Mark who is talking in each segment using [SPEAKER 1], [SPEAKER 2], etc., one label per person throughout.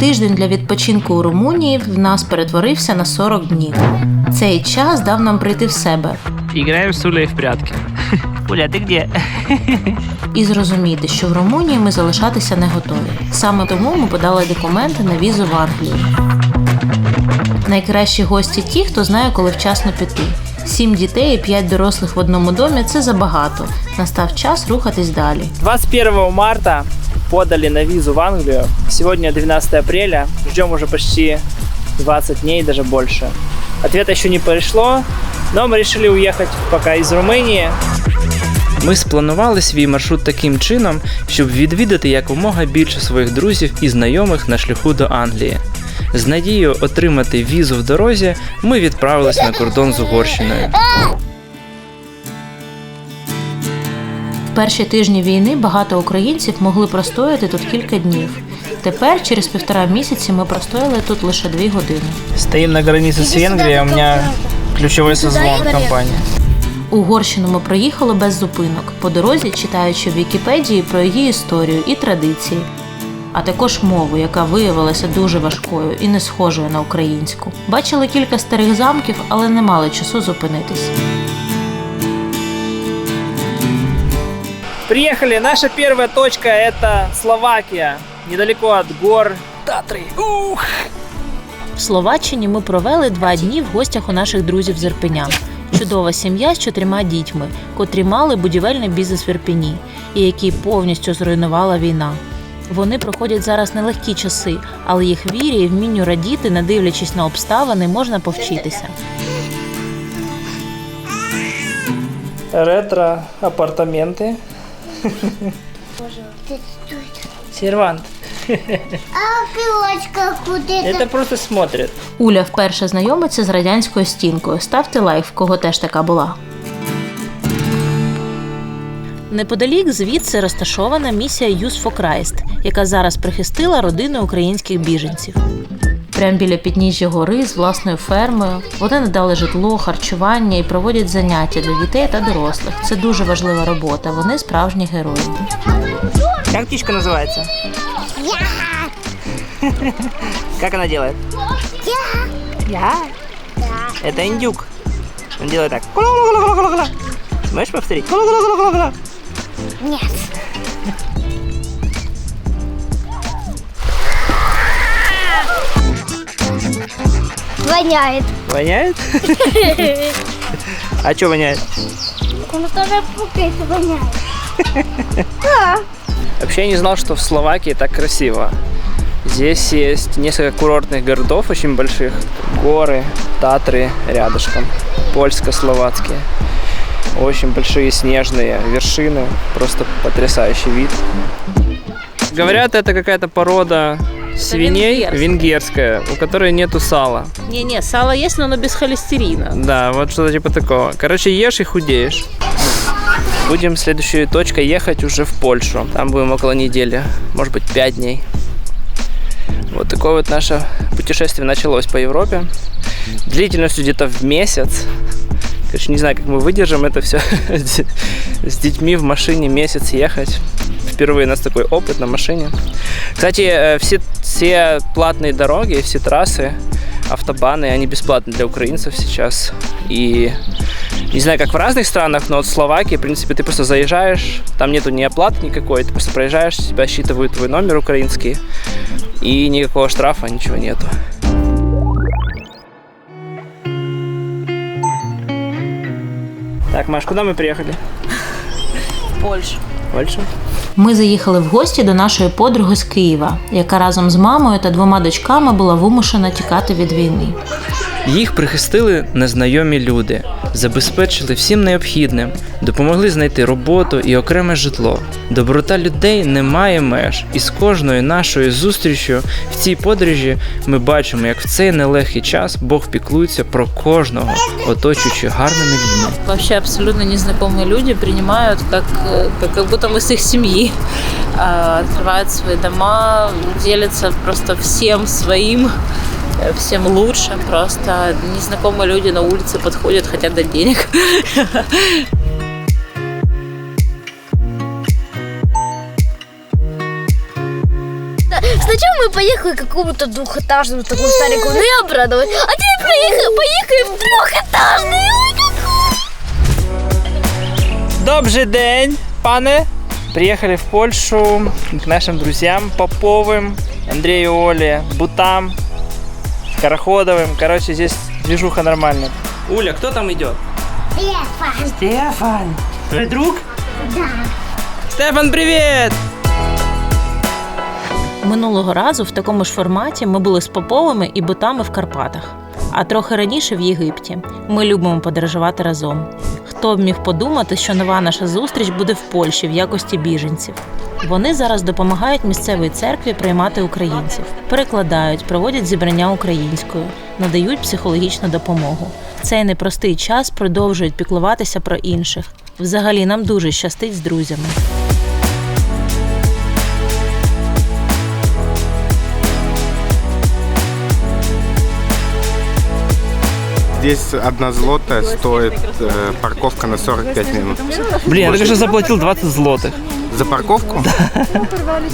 [SPEAKER 1] Тиждень для відпочинку у Румунії в нас перетворився на 40 днів. Цей час дав нам прийти в себе
[SPEAKER 2] Играем с Улей в прятки. Уля, ты где?
[SPEAKER 1] і зрозуміти, що в Румунії ми залишатися не готові. Саме тому ми подали документи на візу в Англію. Найкращі гості ті, хто знає, коли вчасно піти. Сім дітей і п'ять дорослих в одному домі це забагато. Настав час рухатись далі.
[SPEAKER 2] 21 марта подали на визу в Англию. Сегодня 12 апреля. Ждем уже почти 20 дней, даже больше. Ответа еще не пришло, но мы решили уехать пока из Румынии. Ми спланували свій маршрут таким чином, щоб відвідати якомога більше своїх друзів і знайомих на шляху до Англії. З надією отримати візу в дорозі, ми відправились на кордон з Угорщиною.
[SPEAKER 1] Перші тижні війни багато українців могли простояти тут кілька днів. Тепер, через півтора місяці, ми простояли тут лише дві години.
[SPEAKER 2] Стоим на границе с Венгрией, у меня ключевой созвон в компании.
[SPEAKER 1] Угорщину ми проїхали без зупинок, по дорозі читаючи в Вікіпедії про її історію і традиції, а також мову, яка виявилася дуже важкою і не схожою на українську. Бачили кілька старих замків, але не мали часу зупинитись.
[SPEAKER 2] Приехали. Наша первая точка это Словакия. Недалеко от гор Татры. Ух!
[SPEAKER 1] В Словаччині ми провели два дні в гостях у наших друзів з Ірпеня. Чудова сім'я з чотирма дітьми, котрі мали будівельний бізнес в Ірпені, і який повністю зруйнувала війна. Вони проходять зараз нелегкі часи, але їх вірі і вмінню радіти, не дивлячись на обставини, можна повчитися.
[SPEAKER 2] Ретро апартаменты. Сервант.
[SPEAKER 3] А пилочка куда
[SPEAKER 2] Это просто смотрит.
[SPEAKER 1] Уля вперше знайомиться з радянською стінкою. Ставте лайк, в кого теж така була. Неподалік звідси розташована місія Youth for Christ, яка зараз прихистила родини українських біженців. Прямо біля підніжжя гори з власною фермою вони надали житло, харчування і проводять заняття для дітей та дорослих. Це дуже важлива робота. Вони справжні герої.
[SPEAKER 2] Как птичка называется? Как она делает? Я. Это индюк. Он делает так. Кула-кула-кула-кула-кула. Можешь повторить? Кула-кула-кула-кула.
[SPEAKER 3] Нет. Воняет.
[SPEAKER 2] Воняет? А что воняет?
[SPEAKER 3] Потому что она пукает и воняет.
[SPEAKER 2] Вообще я не знал, что в Словакии так красиво. Здесь есть несколько курортных городов очень больших. Горы, Татры рядышком. Польско-словацкие. Очень большие снежные вершины. Просто потрясающий вид. Говорят, это какая-то порода свиней
[SPEAKER 1] венгерская.
[SPEAKER 2] венгерская, у которой нету сала.
[SPEAKER 1] Ні-ні, сало є, але воно без холестерина.
[SPEAKER 2] Да, вот что-то типа такого. Короче, ешь и худеешь. Будем следующей точкой ехать уже в Польшу. Там будем около недели, может быть, пять дней. Вот такое вот наше путешествие началось по Европе. Длительностью где-то в месяц. Короче, не знаю, как мы выдержим это все с детьми в машине месяц ехать. Впервые у нас такой опыт на машине. Кстати, э, все, все платные дороги, все трассы, автобаны, они бесплатны для украинцев сейчас. И не знаю, как в разных странах, но вот в Словакии, в принципе, ты просто заезжаешь, там нету ни оплаты никакой, ты просто проезжаешь, тебя считывают твой номер украинский, и никакого штрафа, ничего нету. Так, Маш, куда мы приехали?
[SPEAKER 1] Польща.
[SPEAKER 2] Польшу?
[SPEAKER 1] Ми заїхали в гості до нашої подруги з Києва, яка разом з мамою та двома дочками була вимушена тікати від війни.
[SPEAKER 2] Їх прихистили незнайомі люди, забезпечили всім необхідним, допомогли знайти роботу і окреме житло. Доброта людей не має меж, і з кожною нашою зустрічю в цій подорожі ми бачимо, як в цей нелегкий час Бог піклується про кожного, оточуючи гарними людьми.
[SPEAKER 1] Вообще абсолютно незнакомые люди принимают как, э, как, как будто мы с их семьи. А, Открывают свои дома, делятся просто всем своим, э, Всем лучшим. Просто незнакомые люди на улице подходят, хотят дать денег.
[SPEAKER 3] Сначала мы поехали к какому-то двухэтажному такому старику, ну я обрадовалась. А теперь поехали, поехали в трехэтажный.
[SPEAKER 2] Добрый день, пане. Приехали в Польшу к нашим друзьям Поповым, Андрею Оле, Бутам, Скороходовым. Короче, здесь движуха нормальная. Уля, кто там идет?
[SPEAKER 3] Стефан.
[SPEAKER 2] Стефан. Твой друг?
[SPEAKER 3] Да.
[SPEAKER 2] Стефан, привет!
[SPEAKER 1] Минулого разу в такому ж форматі ми були з Поповими і ботами в Карпатах, а трохи раніше в Єгипті. Ми любимо подорожувати разом. Хто б міг подумати, що нова наша зустріч буде в Польщі в якості біженців. Вони зараз допомагають місцевій церкві приймати українців, перекладають, проводять зібрання українською, надають психологічну допомогу. Цей непростий час продовжують піклуватися про інших. Взагалі нам дуже щастить з друзями.
[SPEAKER 4] Здесь одна злотая стоит э, парковка на 45 минут.
[SPEAKER 2] Блин, я только что заплатил 20 злотых.
[SPEAKER 4] За парковку?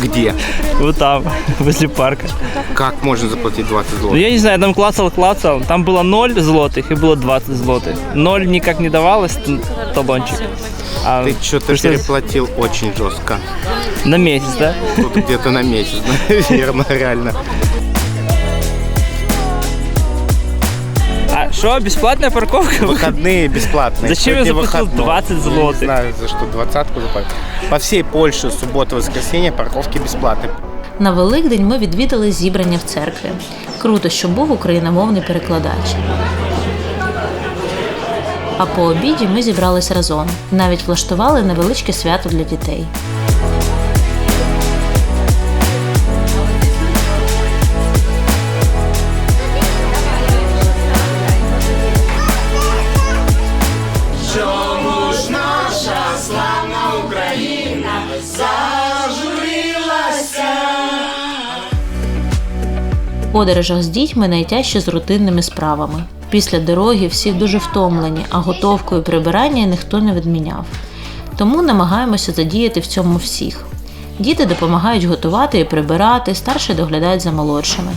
[SPEAKER 4] Где?
[SPEAKER 2] Вот там, возле парка.
[SPEAKER 4] Как можно заплатить 20
[SPEAKER 2] Ну,
[SPEAKER 4] злотых?
[SPEAKER 2] я не знаю, я там клацал, клацал. Там было 0 злотых и было 20 злотых. 0 никак не давалось, талончик. А
[SPEAKER 4] Ты что-то
[SPEAKER 2] пришлось
[SPEAKER 4] переплатил очень жестко.
[SPEAKER 2] На месяц, да?
[SPEAKER 4] Тут где-то на месяц, наверное, реально.
[SPEAKER 2] что, бесплатная парковка?
[SPEAKER 4] Выходные бесплатные.
[SPEAKER 2] Зачем я
[SPEAKER 4] Сегодня
[SPEAKER 2] заплатил
[SPEAKER 4] выходной.
[SPEAKER 2] 20
[SPEAKER 4] Не
[SPEAKER 2] злотых?
[SPEAKER 4] знаю, за что двадцатку заплатил. По всей Польше суббота, воскресенье парковки бесплатные.
[SPEAKER 1] На Великдень ми відвідали зібрання в церкві. Круто, що був україномовний перекладач. А по обіді ми зібрались разом. Навіть влаштували невеличке свято для дітей. В подорожах з дітьми найтяжче з рутинними справами. Після дороги всі дуже втомлені, а готовку і прибирання ніхто не відміняв. Тому намагаємося задіяти в цьому всіх. Діти допомагають готувати і прибирати, старші доглядають за молодшими.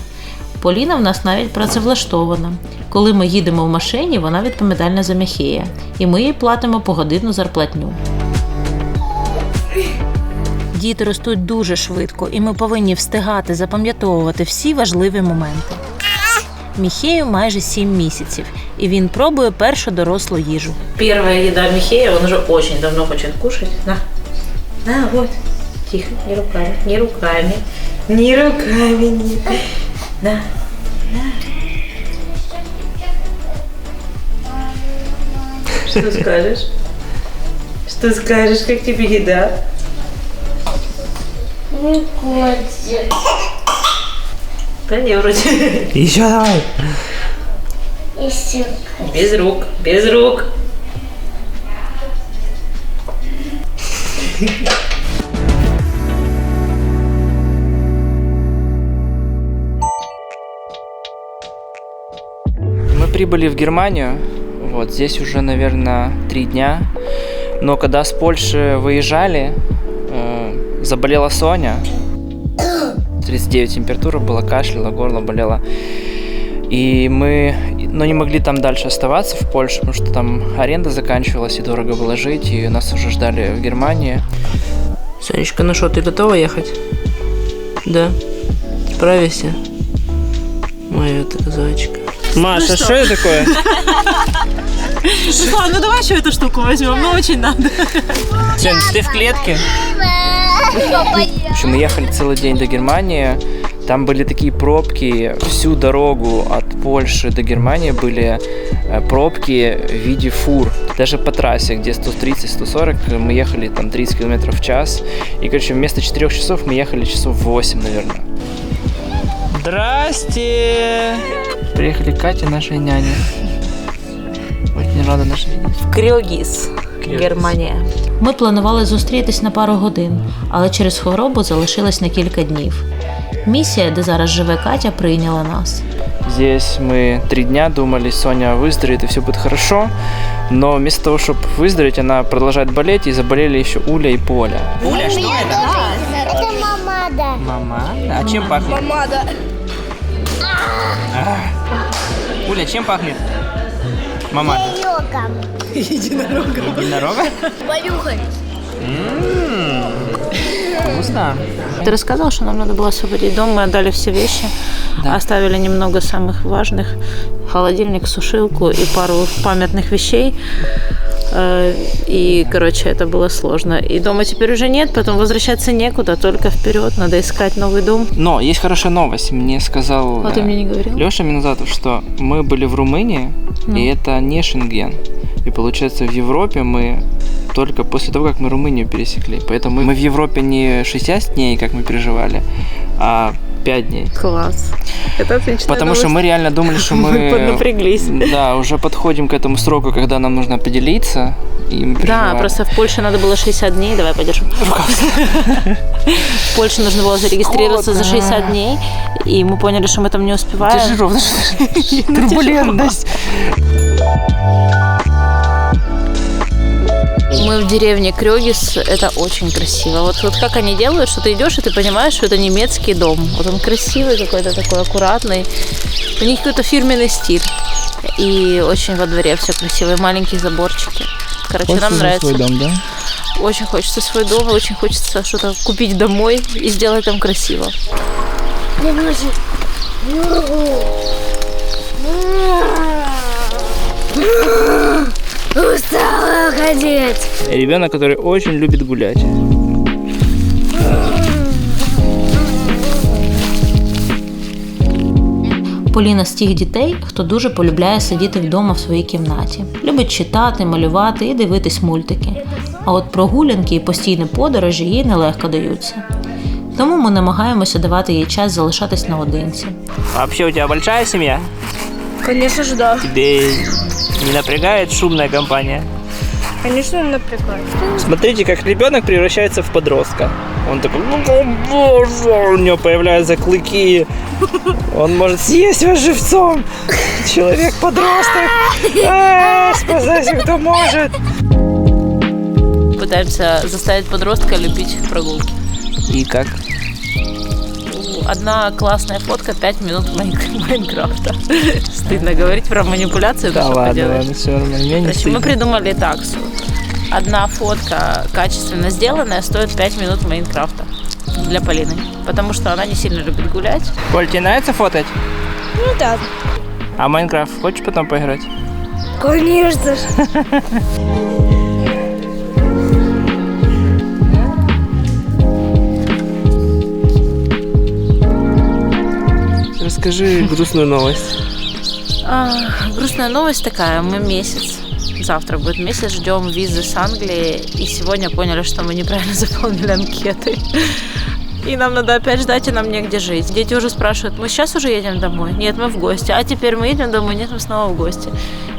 [SPEAKER 1] Поліна в нас навіть працевлаштована. Коли ми їдемо в машині, вона відповідальна за Міхея, і ми їй платимо погодинну зарплатню. Діти ростуть дуже швидко, і ми повинні встигати запам'ятовувати всі важливі моменти. Міхею майже 7 місяців, і він пробує першу дорослу їжу. Перша їда Міхея, він вже дуже давно хоче кушати. На, на, вот. Тихо, не руками, не руками, не руками, не. На. Что скажешь? Что скажешь, как тебе еда?
[SPEAKER 3] Не хочет.
[SPEAKER 1] Да не, вроде.
[SPEAKER 2] Еще давай.
[SPEAKER 3] Еще.
[SPEAKER 1] Без рук, без рук.
[SPEAKER 2] Прибыли в Германию. Вот здесь уже, наверное, три дня. Но когда с Польши выезжали, э, заболела Соня. 39 температура была, кашляла, горло болело. И мы ну, не могли там дальше оставаться в Польше, потому что там аренда заканчивалась и дорого было жить, и нас уже ждали в Германии. Сонечка, ну что, ты готова ехать? Да. Справишься? Моя ты зайчика. Маша, что это такое?
[SPEAKER 5] Руслан, ну давай еще эту штуку возьмем, ну очень надо.
[SPEAKER 2] Сен, ты в клетке? В общем, мы ехали целый день до Германии. Там были такие пробки. Всю дорогу от Польши до Германии были э, пробки в виде фур. Даже по трассе, где 130-140, мы ехали там 30 км в час. И, короче, вместо 4 часов мы ехали часов 8, наверное. Здрасте! Приехали Катя, наша няня. Очень рада нашей
[SPEAKER 1] Крьогіс,
[SPEAKER 2] Крьогіс.
[SPEAKER 1] Германія. Ми планували зустрітись на пару годин, але через хворобу залишилось на кілька днів. Місія, де зараз живе Катя, прийняла нас.
[SPEAKER 2] Здесь мы три дня думали, Соня выздоровеет и все будет хорошо. Но вместо того, чтобы выздороветь, она продолжает болеть, и заболели еще Уля и Поля.
[SPEAKER 3] Уля, что это? Это мама, Да.
[SPEAKER 2] Мама? А чем пахнет?
[SPEAKER 3] Мама, Да.
[SPEAKER 2] Уля, чем пахнет? Мама.
[SPEAKER 3] Йогам.
[SPEAKER 2] Единорога?
[SPEAKER 3] Понюхай.
[SPEAKER 2] Вкусно.
[SPEAKER 1] Ты рассказал, что нам надо было освободить дом, мы отдали все вещи, оставили немного самых важных, холодильник, сушилку и пару памятных вещей. Э, И, короче, это было сложно. И дома теперь уже нет, потом возвращаться некуда, только вперед, надо искать новый дом.
[SPEAKER 2] Но есть хорошая новость. Мне сказал
[SPEAKER 1] А ты мне не говорил?
[SPEAKER 2] Леша Минозатов, что мы были в Румынии,
[SPEAKER 1] Ну.
[SPEAKER 2] и это не Шенген. И получается, в Европе мы только после того, как мы Румынию пересекли. Поэтому мы в Европе не 60 дней, как мы переживали, а 5 дней.
[SPEAKER 1] Класс. Это отлично.
[SPEAKER 2] Потому что мы реально думали, что мы...
[SPEAKER 1] Мы поднапряглись.
[SPEAKER 2] Да, уже подходим к этому сроку, когда нам нужно. И мы
[SPEAKER 1] Да, просто в Польше надо было 60 дней. Давай подержим. В Польше нужно было зарегистрироваться за 60 дней, и мы поняли, что мы там не успеваем.
[SPEAKER 2] Держи ровно. Турбулентность.
[SPEAKER 1] Мы в деревне Крёгис, это очень красиво. Вот, вот как они делают, что ты идешь, и ты понимаешь, что это немецкий дом. Вот он красивый какой-то такой, аккуратный. У них какой-то фирменный стиль. И очень во дворе все красиво, и маленькие заборчики. Короче, нам нравится.
[SPEAKER 2] свой дом, да?
[SPEAKER 1] Очень хочется свой дом, очень хочется что-то купить домой и сделать там красиво.
[SPEAKER 3] Устала ходить.
[SPEAKER 2] Ребенок, который очень любит гулять.
[SPEAKER 1] Поліна з тих дітей, хто дуже полюбляє сидіти вдома в своїй кімнаті, любить читати, малювати і дивитись мультики. А от прогулянки і постійні подорожі їй нелегко даються. Тому ми намагаємося давати їй час залишатись наодинці.
[SPEAKER 2] Вообще у тебя большая семья?
[SPEAKER 3] Конечно же, да.
[SPEAKER 2] Тебе не напрягает шумная компания?
[SPEAKER 3] Конечно, напрягает.
[SPEAKER 2] Смотрите, как ребенок превращается в подростка. Он такой, «Ну, о, боже, у него появляются клыки. Он может съесть вас живцом. Человек-подросток. А, Спасайся, кто может.
[SPEAKER 1] Пытаємося заставити подростка любити прогулки.
[SPEAKER 2] И как?
[SPEAKER 1] Одна классная фотка 5 минут Майн- Майнкрафта. Стыдно говорить про манипуляцию,
[SPEAKER 2] Да
[SPEAKER 1] но что
[SPEAKER 2] ладно, все равно. Меня не
[SPEAKER 1] Короче, мы придумали таксу. Одна фотка качественно сделанная стоит 5 минут Майнкрафта для Полины. Потому что она не сильно любит гулять.
[SPEAKER 2] Коль, тебе нравится фотать?
[SPEAKER 3] Ну да.
[SPEAKER 2] А Майнкрафт хочешь потом поиграть?
[SPEAKER 3] Конечно же.
[SPEAKER 2] Расскажи грустную новость.
[SPEAKER 1] А, грустная новость такая. Мы месяц, завтра будет месяц, ждем визы с Англии. И сегодня поняли, что мы неправильно заполнили анкеты. И нам надо опять ждать, и нам негде жить. Дети уже спрашивают, мы сейчас уже едем домой? Нет, мы в гости. А теперь мы едем домой? Нет, мы снова в гости.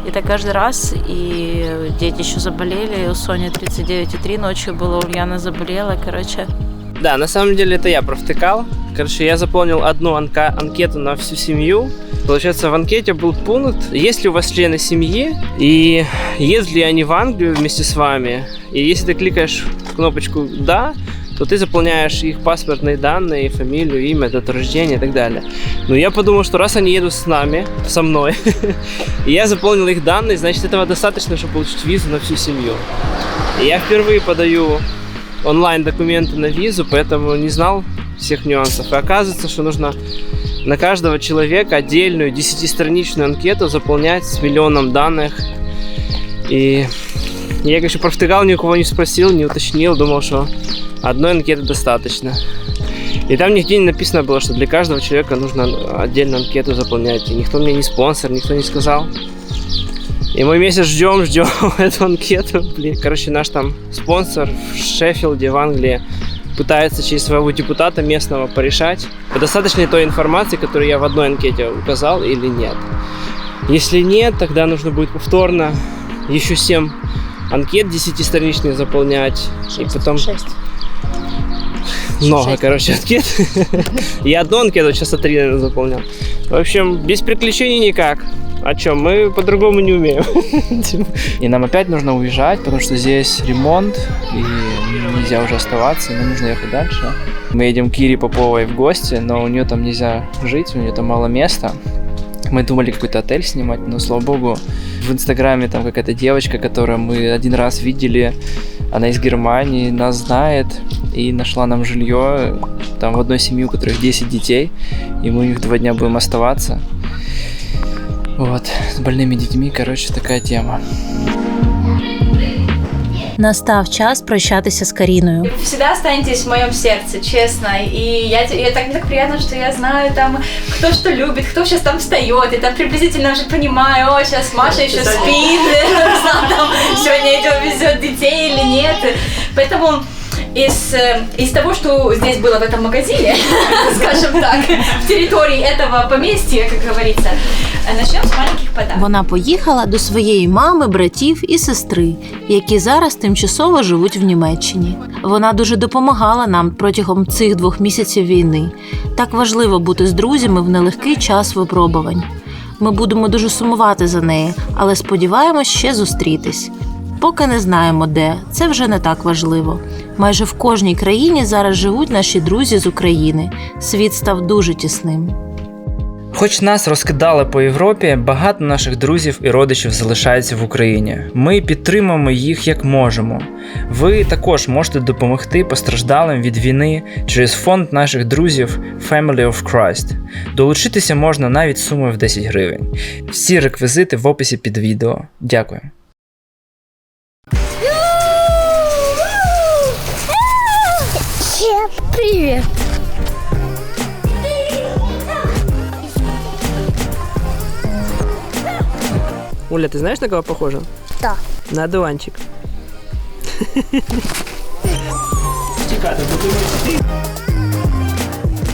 [SPEAKER 1] И так каждый раз. И дети еще заболели. У Сони 39,3 ночью было, у Ульяны заболела. Короче,
[SPEAKER 2] Да, на самом деле это я провтыкал. Короче, я заполнил одну анка- анкету на всю семью. Получается, в анкете был пункт, есть ли у вас члены семьи, и ездят ли они в Англию вместе с вами. И если ты кликаешь кнопочку «Да», то ты заполняешь их паспортные данные, фамилию, имя, дату рождения и так далее. Но я подумал, что раз они едут с нами, со мной, и я заполнил их данные, значит, этого достаточно, чтобы получить визу на всю семью. И я впервые подаю онлайн документы на визу, поэтому не знал всех нюансов. И оказывается, что нужно на каждого человека отдельную 10-страничную анкету заполнять с миллионом данных. И я, конечно, провтыкал, ни у кого не спросил, не уточнил, думал, что одной анкеты достаточно. И там нигде не написано было, что для каждого человека нужно отдельно анкету заполнять. И никто мне не спонсор, никто не сказал. И мы месяц ждем, ждем эту анкету. Блин, короче, наш там спонсор в Шеффилде, в Англии, пытается через своего депутата местного порешать, достаточно ли той информации, которую я в одной анкете указал или нет. Если нет, тогда нужно будет повторно еще 7 анкет 10-страничных заполнять. И потом
[SPEAKER 1] шесть.
[SPEAKER 2] много,
[SPEAKER 1] шесть.
[SPEAKER 2] короче, анкет. Я одну анкету сейчас три, наверное, заполнял. В общем, без приключений никак. А чё, мы по-другому не умеем. И нам опять нужно уезжать, потому что здесь ремонт, и нельзя уже оставаться, и нам нужно ехать дальше. Мы едем к Кире Поповой в гости, но у нее там нельзя жить, у нее там мало места. Мы думали какой-то отель снимать, но, слава богу, в Инстаграме там какая-то девочка, которую мы один раз видели, она из Германии, нас знает и нашла нам жилье там в одной семье, у которых 10 детей, и мы у них два дня будем оставаться. Вот, с больными детьми, короче, такая тема.
[SPEAKER 1] Настав час прощатися з Каріною.
[SPEAKER 6] всегда останетесь в моем сердце, честно. И я, я так, мне так приятно, что я знаю там, кто что любит, кто сейчас там встает, и там приблизительно уже понимаю, о, сейчас Маша еще спит, там сегодня идет, везет детей или нет. Поэтому из, э, из того, что здесь было в этом магазине, скажем так, в территории этого поместья, как говорится, э, начнем с маленьких подарков.
[SPEAKER 1] Вона поїхала до своєї мами, братів і сестри, які зараз тимчасово живуть в Німеччині. Вона дуже допомагала нам протягом цих двох місяців війни. Так важливо бути з друзями в нелегкий час випробувань. Ми будемо дуже сумувати за нею, але сподіваємось ще зустрітись. Поки не знаємо де, це вже не так важливо. Майже в кожній країні зараз живуть наші друзі з України. Світ став дуже тісним.
[SPEAKER 2] Хоч нас розкидали по Європі, багато наших друзів і родичів залишаються в Україні. Ми підтримуємо їх як можемо. Ви також можете допомогти постраждалим від війни через фонд наших друзів Family of Christ. Долучитися можна навіть сумою в 10 гривень. Всі реквізити в описі під відео. Дякую.
[SPEAKER 3] Привет.
[SPEAKER 2] Оля, ти знаєш на кого похожа?
[SPEAKER 3] Да.
[SPEAKER 2] На одуванчик.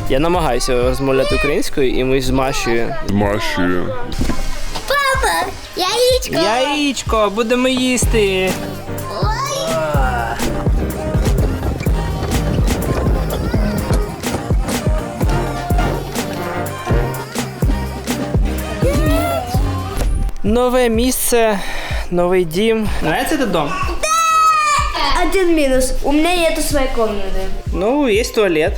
[SPEAKER 2] Я намагаюся розмовляти українською, і ми з Машею.
[SPEAKER 7] Машею.
[SPEAKER 3] Яичко.
[SPEAKER 2] Яєчко, будемо їсти. Нове місце, новий дім. Нравится этот дом?
[SPEAKER 3] Один минус. У меня нету своей комнаты.
[SPEAKER 2] Ну, есть туалет.